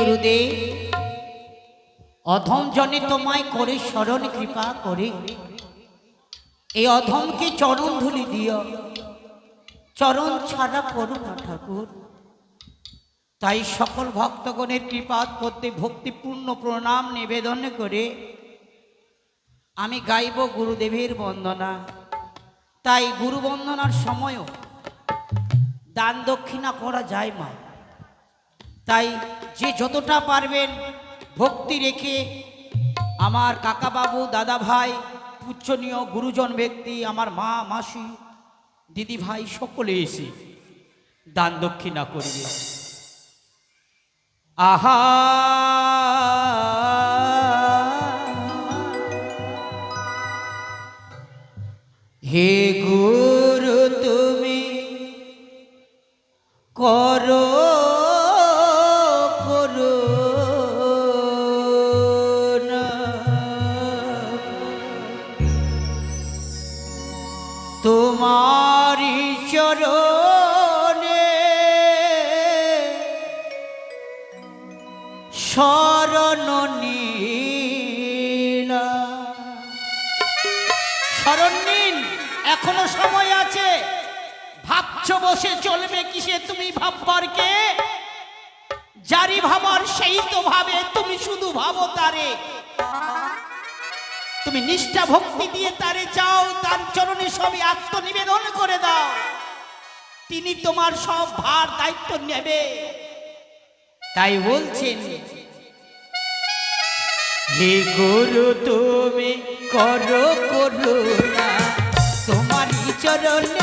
গুরুদেব, অধম জনে তোমায় করে স্মরণ কৃপা করে। এই অধমকে চরণ ধুলি দিও, চরণ ছাড়া করো না ঠাকুর। তাই সকল ভক্তগণের কৃপাত করতে ভক্তিপূর্ণ প্রণাম নিবেদন করে আমি গাইব গুরুদেবের বন্দনা। তাই গুরু বন্দনার সময়ও দান দক্ষিণা করা যায় মা। তাই যে যতটা পারবেন ভক্তি রেখে আমার কাকাবাবু দাদা ভাই পূজনীয় গুরুজন ব্যক্তি, আমার মা, মাসি দিদি ভাই সকলে এসে দান দক্ষিণা করবে। আহা! হে শরণ নিন এখনও সময় আছে। ভাবছ বসে চলবে কিসে? তুমি ভাববার কে? জারি ভাবার সেই তো ভাবে, তুমি শুধু ভাবো তারে। তুমি নিষ্ঠা ভক্তি দিয়ে তারে চাও, তার চরণে সবই আত্মনিবেদন করে দাও। তিনি তোমার সব ভার দায়িত্ব নেবে। তাই বলছেন হে গুরু তুমি করো করুণা। তোমারই চরণে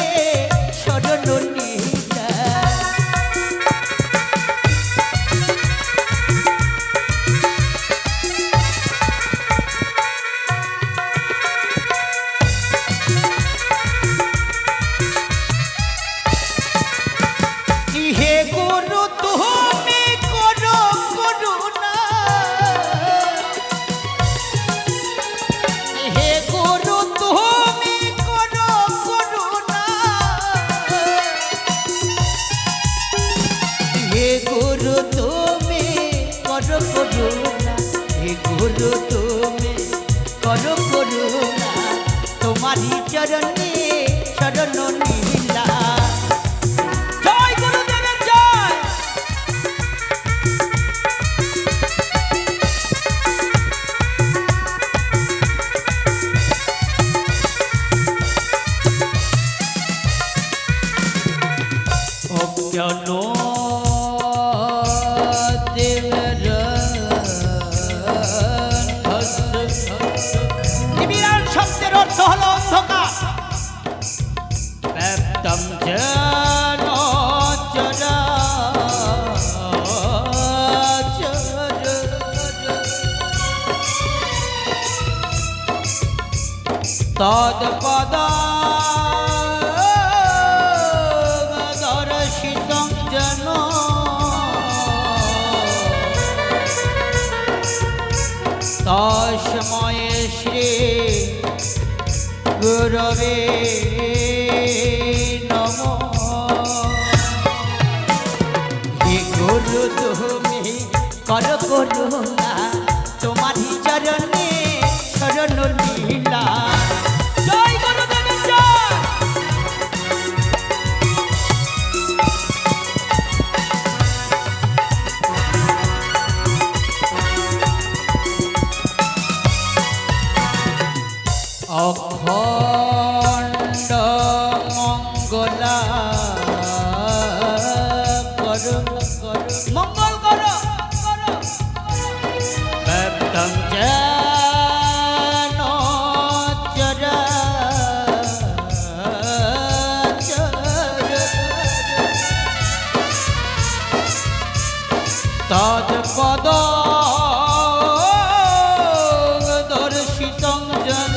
গুরু তুমি করো ব্যক্তম যেন তৎপদ দর্শিত জন তসময়ে করো তুমি করো করো তোমারই চরণে তৎপদ দর্শিতং জন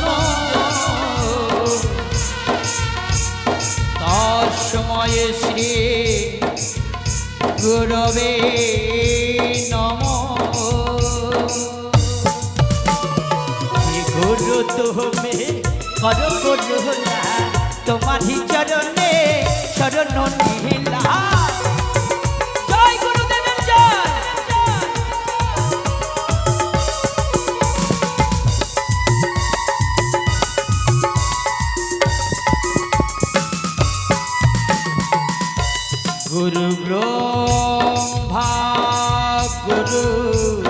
তস্ময় শ্রী গুরবে নম। গুরু তুমি কর করুণা তোমারই চরণে ব্রহ্মা গুরু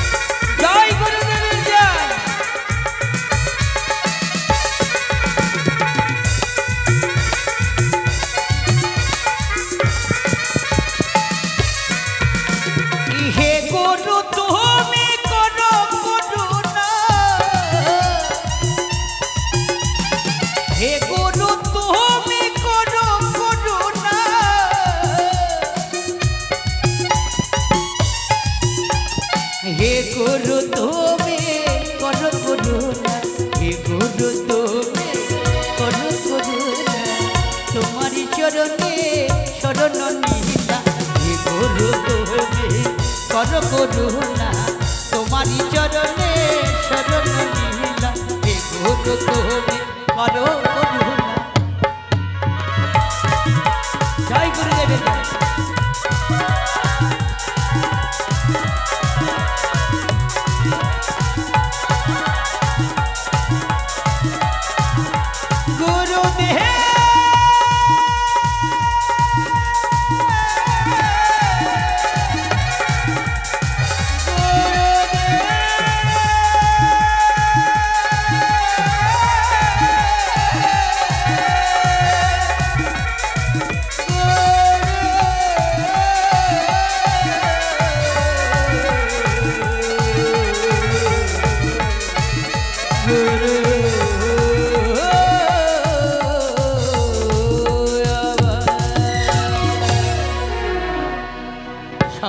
হে গুরু করুণা তোমারই চরণে শরণ নীলা হে গুরু তুমি করো